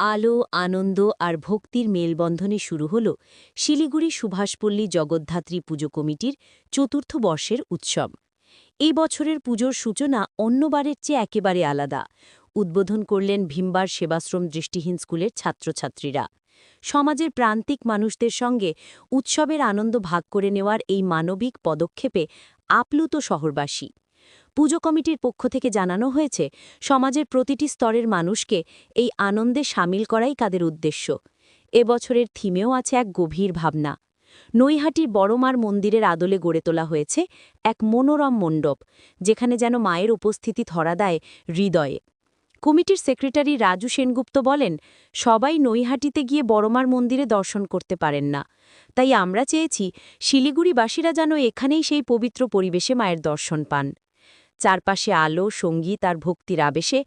আলো, আনন্দ আর ভক্তির মেলবন্ধনে শুরু হল শিলিগুড়ি সুভাষপল্লী জগদ্ধাত্রী পুজো কমিটির চতুর্থ বর্ষের উৎসব। এই বছরের পুজোর সূচনা অন্যবারের চেয়ে একেবারে আলাদা। উদ্বোধন করলেন ভীমবার সেবাশ্রম দৃষ্টিহীন স্কুলের ছাত্রছাত্রীরা। সমাজের প্রান্তিক মানুষদের সঙ্গে উৎসবের আনন্দ ভাগ করে নেওয়ার এই মানবিক পদক্ষেপে আপ্লুত শহরবাসী। পুজো কমিটির পক্ষ থেকে জানানো হয়েছে, সমাজের প্রতিটি স্তরের মানুষকে এই আনন্দে সামিল করাই তাদের উদ্দেশ্য। এবছরের থিমেও আছে এক গভীর ভাবনা। নৈহাটির বড়মার মন্দিরের আদলে গড়ে তোলা হয়েছে এক মনোরম মণ্ডপ, যেখানে যেন মায়ের উপস্থিতি ধরা দেয় হৃদয়ে। কমিটির সেক্রেটারি রাজু সেনগুপ্ত বলেন, সবাই নৈহাটিতে গিয়ে বড়মার মন্দিরে দর্শন করতে পারেন না। তাই আমরা চেয়েছি শিলিগুড়িবাসীরা যেন এখানেই সেই পবিত্র পরিবেশে মায়ের দর্শন পান। চারপাশে আলো, সংগীত আর ভক্তির আবেশে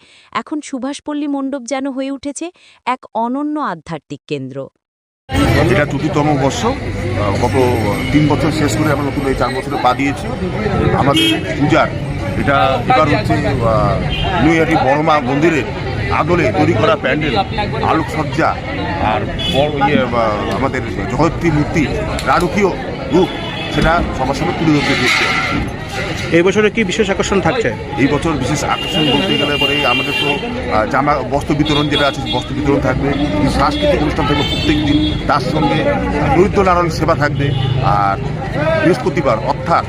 এখন সুভাষপল্লী মণ্ডপ যেন হয়ে উঠেছে এক অনন্য আধ্যাত্মিক কেন্দ্র। এটা চতুর্থম বর্ষ। গত তিন বছর শেষ করে আমরা নতুন এই চার বছরে পা দিয়েছি। আমাদের পূজার এটা এবার হচ্ছে নৈহাটি বড়মা মন্দিরে আদলে তৈরি করা প্যান্ডেল, আলোকসজ্জা আর বড় ইয়ে আমাদের জগত্রী মূর্তি, রাজকীয় রূপ সেটা সবার সামনে তুলে ধরতে দিচ্ছে এই বছরে কি বিশেষ আকর্ষণ থাকছে? এই বছর বিশেষ আকর্ষণ বলতে গেলে পরে আমাদের তো জামা বস্ত্র বিতরণ যেটা আছে বস্ত্র বিতরণ থাকবে। সাংস্কৃতিক অনুষ্ঠান থাকবে প্রত্যেক দিন। তার সঙ্গে দরিদ্র নারায়ণ সেবা থাকবে। আর বৃহস্পতিবার অর্থাৎ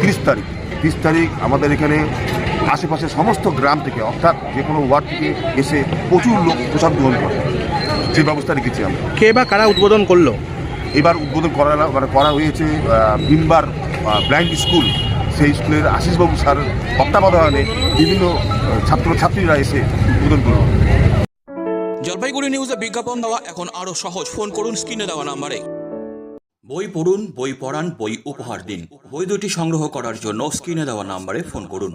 তিরিশ তারিখ তিরিশ তারিখ আমাদের এখানে আশেপাশে সমস্ত গ্রাম থেকে অর্থাৎ যে কোনো ওয়ার্ড থেকে এসে প্রচুর লোক প্রসাদ গ্রহণ করে। যে ব্যবস্থা রেখেছি আমরা। কে বা কারা উদ্বোধন করল? এবার উদ্বোধন করা মানে করা হয়েছে ভিমবার ব্লাইন্ড স্কুল সেই স্কুলের আশিসবাবু স্যার তত্ত্বাবধানে বিভিন্ন ছাত্রছাত্রীরা এসে উদ্বোধন করল। জলপাইগুড়ি নিউজে বিজ্ঞাপন দেওয়া এখন আরও সহজ। ফোন করুন স্ক্রিনে দেওয়া নাম্বারে। বই পড়ুন বই পড়ান বই উপহার দিন। বই দুটি সংগ্রহ করার জন্য স্ক্রিনে দেওয়া নাম্বারে ফোন করুন।